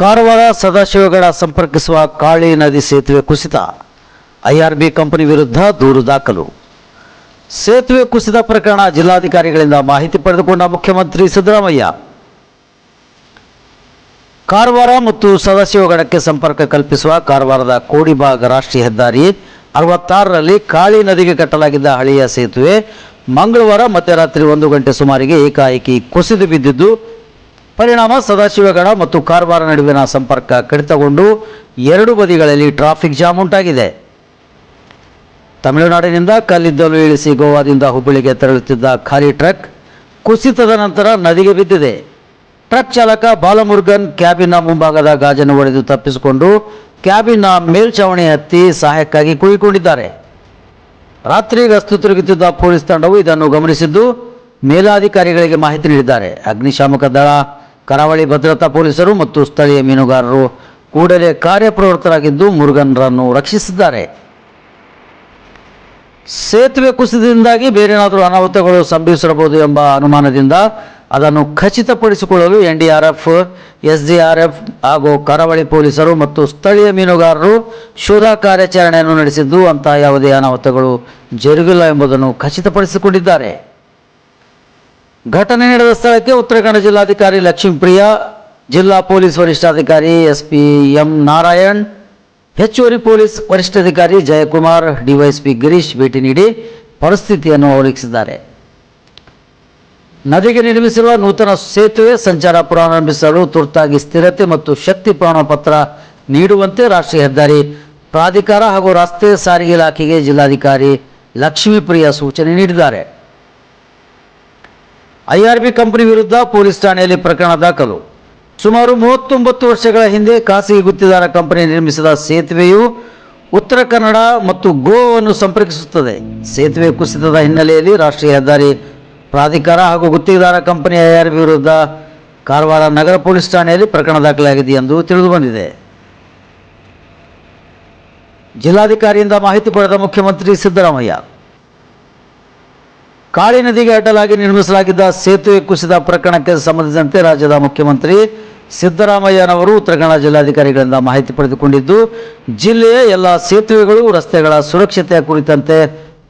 ಕಾರವಾರ ಸದಾಶಿವಗಡ ಸಂಪರ್ಕಿಸುವ ಕಾಳಿ ನದಿ ಸೇತುವೆ ಕುಸಿತ. ಐಆರ್ಬಿ ಕಂಪನಿ ವಿರುದ್ಧ ದೂರು ದಾಖಲು. ಸೇತುವೆ ಕುಸಿತ ಪ್ರಕರಣ ಜಿಲ್ಲಾಧಿಕಾರಿಗಳಿಂದ ಮಾಹಿತಿ ಪಡೆದುಕೊಂಡ ಮುಖ್ಯಮಂತ್ರಿ ಸಿದ್ದರಾಮಯ್ಯ. ಕಾರವಾರ ಮತ್ತು ಸದಾಶಿವಗಡಕ್ಕೆ ಸಂಪರ್ಕ ಕಲ್ಪಿಸುವ ಕಾರವಾರದ ಕೋಡಿಭಾಗ ರಾಷ್ಟ್ರೀಯ ಹೆದ್ದಾರಿ ಅರವತ್ತಾರರಲ್ಲಿ ಕಾಳಿ ನದಿಗೆ ಕಟ್ಟಲಾಗಿದ್ದ ಹಳೆಯ ಸೇತುವೆ ಮಂಗಳವಾರ ಮಧ್ಯರಾತ್ರಿ ಒಂದು ಗಂಟೆ ಸುಮಾರಿಗೆ ಏಕಾಏಕಿ ಕುಸಿದು ಬಿದ್ದಿದ್ದು ಪರಿಣಾಮ ಸದಾಶಿವಗಡ ಮತ್ತು ಕಾರವಾರ ನಡುವಿನ ಸಂಪರ್ಕ ಕಡಿತಗೊಂಡು ಎರಡು ಬದಿಗಳಲ್ಲಿ ಟ್ರಾಫಿಕ್ ಜಾಮ್ ಉಂಟಾಗಿದೆ. ತಮಿಳುನಾಡಿನಿಂದ ಕಲ್ಲಿದ್ದಲು ಇಳಿಸಿ ಗೋವಾದಿಂದ ಹುಬ್ಬಳ್ಳಿಗೆ ತೆರಳುತ್ತಿದ್ದ ಖಾಲಿ ಟ್ರಕ್ ಕುಸಿತದ ನಂತರ ನದಿಗೆ ಬಿದ್ದಿದೆ. ಟ್ರಕ್ ಚಾಲಕ ಬಾಲಮುರುಗನ್ ಕ್ಯಾಬಿನ ಮುಂಭಾಗದ ಗಾಜನ್ನು ಒಡೆದು ತಪ್ಪಿಸಿಕೊಂಡು ಕ್ಯಾಬಿನ ಮೇಲ್ಛಾವಣಿ ಹತ್ತಿ ಸಹಾಯಕ್ಕಾಗಿ ಕುಳಿಕೊಂಡಿದ್ದಾರೆ ರಾತ್ರಿ ಗಸ್ತು ತಿರುಗುತ್ತಿದ್ದ ಪೊಲೀಸ್ ತಂಡವು ಇದನ್ನು ಗಮನಿಸಿದ್ದು ಮೇಲಾಧಿಕಾರಿಗಳಿಗೆ ಮಾಹಿತಿ ನೀಡಿದ್ದಾರೆ. ಅಗ್ನಿಶಾಮಕ ದಳ ಕರಾವಳಿ ಭದ್ರತಾ ಪೊಲೀಸರು ಮತ್ತು ಸ್ಥಳೀಯ ಮೀನುಗಾರರು ಕೂಡಲೇ ಕಾರ್ಯಪ್ರವೃತ್ತರಾಗಿದ್ದು ಮುರುಗನ್ರನ್ನು ರಕ್ಷಿಸಿದ್ದಾರೆ. ಸೇತುವೆ ಕುಸಿತದಿಂದಾಗಿ ಬೇರೇನಾದರೂ ಅನಾಹುತಗಳು ಸಂಭವಿಸಿರಬಹುದು ಎಂಬ ಅನುಮಾನದಿಂದ ಅದನ್ನು ಖಚಿತಪಡಿಸಿಕೊಳ್ಳಲು ಎನ್ಡಿಆರ್ಎಫ್, ಎಸ್ಡಿಆರ್ಎಫ್ ಹಾಗೂ ಕರಾವಳಿ ಪೊಲೀಸರು ಮತ್ತು ಸ್ಥಳೀಯ ಮೀನುಗಾರರು ಶೋಧ ಕಾರ್ಯಾಚರಣೆಯನ್ನು ನಡೆಸಿದ್ದು ಅಂತಹ ಯಾವುದೇ ಅನಾಹುತಗಳು ಜರುಗಿಲ್ಲ ಎಂಬುದನ್ನು ಖಚಿತಪಡಿಸಿಕೊಂಡಿದ್ದಾರೆ. ಘಟನೆ ನಡೆದ ಸ್ಥಳಕ್ಕೆ ಉತ್ತರ ಕನ್ನಡ ಜಿಲ್ಲಾಧಿಕಾರಿ ಲಕ್ಷ್ಮೀಪ್ರಿಯ, ಜಿಲ್ಲಾ ಪೊಲೀಸ್ ವರಿಷ್ಠಾಧಿಕಾರಿ ಎಸ್ ಪಿ ಎಂ ನಾರಾಯಣ್, ಹೆಚ್ಚುವರಿ ಪೊಲೀಸ್ ವರಿಷ್ಠಾಧಿಕಾರಿ ಜಯಕುಮಾರ್, ಡಿವೈಎಸ್ಪಿ ಗಿರೀಶ್ ಭೇಟಿ ನೀಡಿ ಪರಿಸ್ಥಿತಿಯನ್ನು ಅವಲೋಕಿಸಿದ್ದಾರೆ. ನದಿಗೆ ನಿರ್ಮಿಸಿರುವ ನೂತನ ಸೇತುವೆ ಸಂಚಾರ ಪ್ರಾರಂಭಿಸಲು ತುರ್ತಾಗಿ ಸ್ಥಿರತೆ ಮತ್ತು ಶಕ್ತಿ ಪ್ರಮಾಣ ಪತ್ರ ನೀಡುವಂತೆ ರಾಷ್ಟ್ರೀಯ ಹೆದ್ದಾರಿ ಪ್ರಾಧಿಕಾರ ಹಾಗೂ ರಸ್ತೆ ಸಾರಿಗೆ ಇಲಾಖೆಗೆ ಜಿಲ್ಲಾಧಿಕಾರಿ ಲಕ್ಷ್ಮೀಪ್ರಿಯ ಸೂಚನೆ ನೀಡಿದ್ದಾರೆ. ಐಆರ್ಬಿ ಕಂಪನಿ ವಿರುದ್ಧ ಪೊಲೀಸ್ ಠಾಣೆಯಲ್ಲಿ ಪ್ರಕರಣ ದಾಖಲು. ಸುಮಾರು ಮೂವತ್ತೊಂಬತ್ತು ವರ್ಷಗಳ ಹಿಂದೆ ಖಾಸಗಿ ಗುತ್ತಿದಾರ ಕಂಪನಿ ನಿರ್ಮಿಸಿದ ಸೇತುವೆಯು ಉತ್ತರ ಕನ್ನಡ ಮತ್ತು ಗೋವನ್ನು ಸಂಪರ್ಕಿಸುತ್ತದೆ. ಸೇತುವೆ ಕುಸಿತದ ಹಿನ್ನೆಲೆಯಲ್ಲಿ ರಾಷ್ಟ್ರೀಯ ಹೆದ್ದಾರಿ ಪ್ರಾಧಿಕಾರ ಹಾಗೂ ಗುತ್ತಿಗೆದಾರ ಕಂಪನಿ ಐಆರ್ಬಿ ವಿರುದ್ಧ ಕಾರವಾರ ನಗರ ಪೊಲೀಸ್ ಠಾಣೆಯಲ್ಲಿ ಪ್ರಕರಣ ದಾಖಲಾಗಿದೆ ಎಂದು ತಿಳಿದುಬಂದಿದೆ ಜಿಲ್ಲಾಧಿಕಾರಿಯಿಂದ ಮಾಹಿತಿ ಪಡೆದ ಮುಖ್ಯಮಂತ್ರಿ ಸಿದ್ದರಾಮಯ್ಯ ಕಾಳಿ ನದಿಗೆ ಅಡ್ಡಲಾಗಿ ನಿರ್ಮಿಸಲಾಗಿದ್ದ ಸೇತುವೆ ಕುಸಿದ ಪ್ರಕರಣಕ್ಕೆ ಸಂಬಂಧಿಸಿದಂತೆ ರಾಜ್ಯದ ಮುಖ್ಯಮಂತ್ರಿ ಸಿದ್ದರಾಮಯ್ಯನವರು, ಉತ್ತರ ಕನ್ನಡ ಜಿಲ್ಲಾಧಿಕಾರಿಗಳಿಂದ ಮಾಹಿತಿ ಪಡೆದುಕೊಂಡಿದ್ದು, ಜಿಲ್ಲೆಯ ಎಲ್ಲ ಸೇತುವೆಗಳು, ರಸ್ತೆಗಳ ಸುರಕ್ಷತೆಯ ಕುರಿತಂತೆ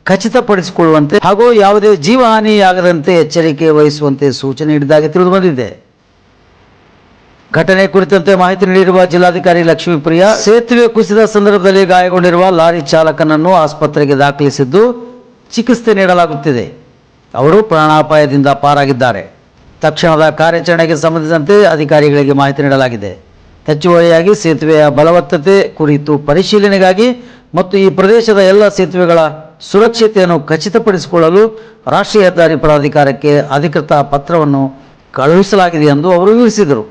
ಖಚಿತಪಡಿಸಿಕೊಳ್ಳುವಂತೆ ಹಾಗೂ ಯಾವುದೇ ಜೀವಹಾನಿಯಾಗದಂತೆ ಎಚ್ಚರಿಕೆ ವಹಿಸುವಂತೆ ಸೂಚನೆ ನೀಡಿದ್ದಾಗಿ ತಿಳಿದುಬಂದಿದೆ ಘಟನೆ ಕುರಿತಂತೆ ಮಾಹಿತಿ ನೀಡಿರುವ ಜಿಲ್ಲಾಧಿಕಾರಿ ಲಕ್ಷ್ಮೀಪ್ರಿಯ ಸೇತುವೆ ಕುಸಿದ ಸಂದರ್ಭದಲ್ಲಿ ಗಾಯಗೊಂಡಿರುವ ಲಾರಿ ಚಾಲಕನನ್ನು ಆಸ್ಪತ್ರೆಗೆ ದಾಖಲಿಸಿದ್ದು ಚಿಕಿತ್ಸೆ ನೀಡಲಾಗುತ್ತಿದೆ. ಅವರು ಪ್ರಾಣಾಪಾಯದಿಂದ ಪಾರಾಗಿದ್ದಾರೆ. ತಕ್ಷಣದ ಕಾರ್ಯಾಚರಣೆಗೆ ಸಂಬಂಧಿಸಿದಂತೆ ಅಧಿಕಾರಿಗಳಿಗೆ ಮಾಹಿತಿ ನೀಡಲಾಗಿದೆ. ಹೆಚ್ಚುವರಿಯಾಗಿ ಸೇತುವೆಯ ಬಲವತ್ತತೆ ಕುರಿತು ಪರಿಶೀಲನೆಗಾಗಿ ಮತ್ತು ಈ ಪ್ರದೇಶದ ಎಲ್ಲ ಸೇತುವೆಗಳ ಸುರಕ್ಷತೆಯನ್ನು ಖಚಿತಪಡಿಸಿಕೊಳ್ಳಲು ರಾಷ್ಟ್ರೀಯ ಹೆದ್ದಾರಿ ಪ್ರಾಧಿಕಾರಕ್ಕೆ ಅಧಿಕೃತ ಪತ್ರವನ್ನು ಕಳುಹಿಸಲಾಗಿದೆ ಎಂದು ಅವರು ವಿವರಿಸಿದರು.